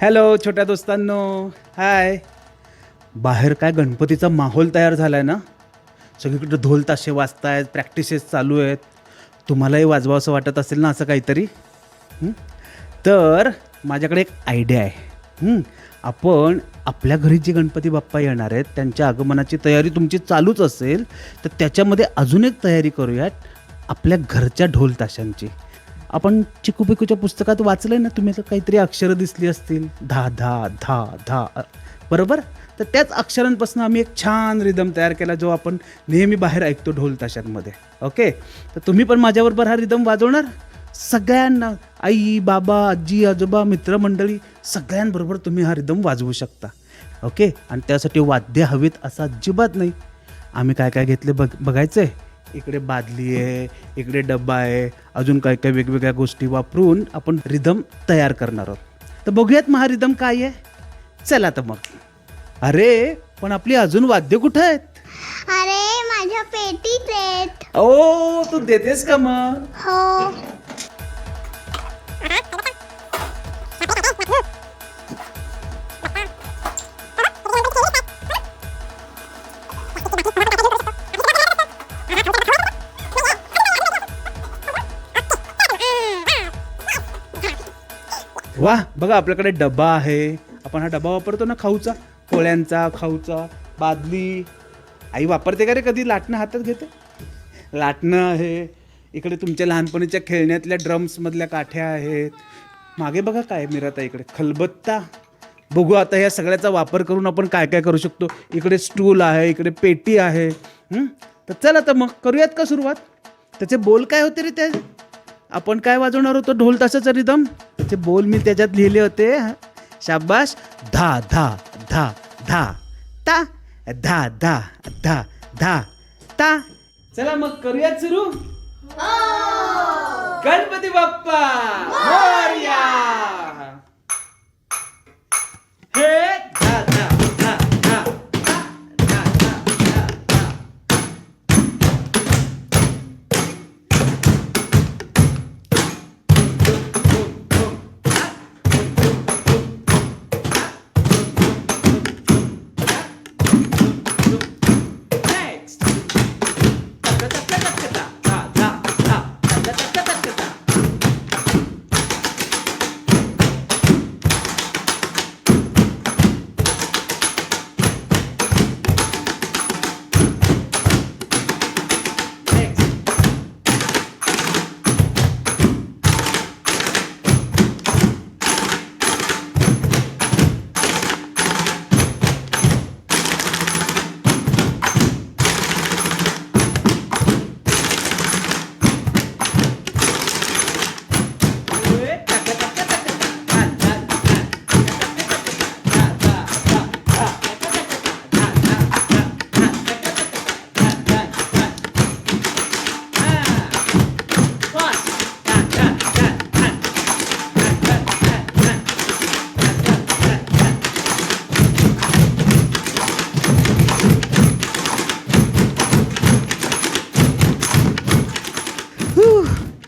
Hello छोट्या दोस्तांनो. हाय बाहेर काय गणपतीचा माहोल तयार झाला आहे ना? सगळीकडे ढोल ताशे वाजत आहेत प्रॅक्टिसेस चालू आहेत. तुम्हालाही वाजवा असं वाटत असेल ना असं काहीतरी? तर माझ्याकडे एक आयडिया आहे. आपण आपल्या घरी जे गणपती बाप्पा येणार आहेत त्यांच्या आगमनाची तयारी तुमची चालूच असेल तर त्याच्यामध्ये अजून एक तयारी करूयात आपल्या घरच्या ढोल ताशांची. आपण चिकू पुस्तकात पुस्तकात आहे ना तुम्ही तर काहीतरी अक्षरं दिसली असतील. धा धा धा धा. बरोबर? तर त्याच अक्षरांपासून आम्ही एक छान रिदम तयार केला जो आपण नेहमी बाहेर ऐकतो ढोल ताशांमध्ये. ओके? तर तुम्ही पण माझ्याबरोबर हा रिदम वाजवणार? सगळ्यांना आई बाबा आजी आजोबा मित्रमंडळी सगळ्यांबरोबर तुम्ही हा रिदम वाजवू शकता. ओके? आणि त्यासाठी वाद्य हवीत असं अजिबात नाही. आम्ही काय काय घेतले बघ बघायचं आहे इकडे बादली आहे इकडे डब्बा आहे अजून काय काय वेगवेगळ्या गोष्टी वापरून आपण रिदम तयार करणार आहोत. तर बघूयात मग हा रिदम काय आहे. चला तर मग. अरे पण आपली अजून वाद्य कुठं आहेत? अरे माझ्या पेटीत आहेत. ओ तू देतेस का मग? हो. वा बघा आपल्याकडे डबा आहे. आपण हा डबा वापरतो ना खाऊचा पोळ्यांचा खाऊचा बादली. आई वापरते का रे कधी? लाटणं हातात घेते? लाटणं आहे. इकडे तुमच्या लहानपणीच्या खेळण्यातल्या ड्रम्समधल्या काठ्या आहेत. मागे बघा काय मिरता इकडे. खलबत्ता. बघू आता या सगळ्याचा वापर करून आपण काय काय करू शकतो. इकडे स्टूल आहे इकडे पेटी आहे. तर चला तर मग करूयात का सुरुवात? त्याचे बोल काय होते रे ते आपण काय वाजवणार होतो? ढोल तासाचा रिदम त्याचे बोल मी त्याच्यात लिहिले होते. हं. शाबाश. धा धा धा धा. ता धा धा धा धा. ता. चला मग करूयात सुरू? गणपती बाप्पा!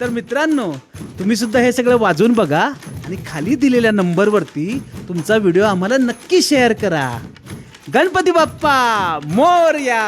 तर मित्रांनो तुम्ही सुद्धा हे सगळं वाजवून बघा आणि खाली दिलेल्या नंबरवरती तुमचा व्हिडिओ आम्हाला नक्की शेअर करा. गणपती बाप्पा मोरया!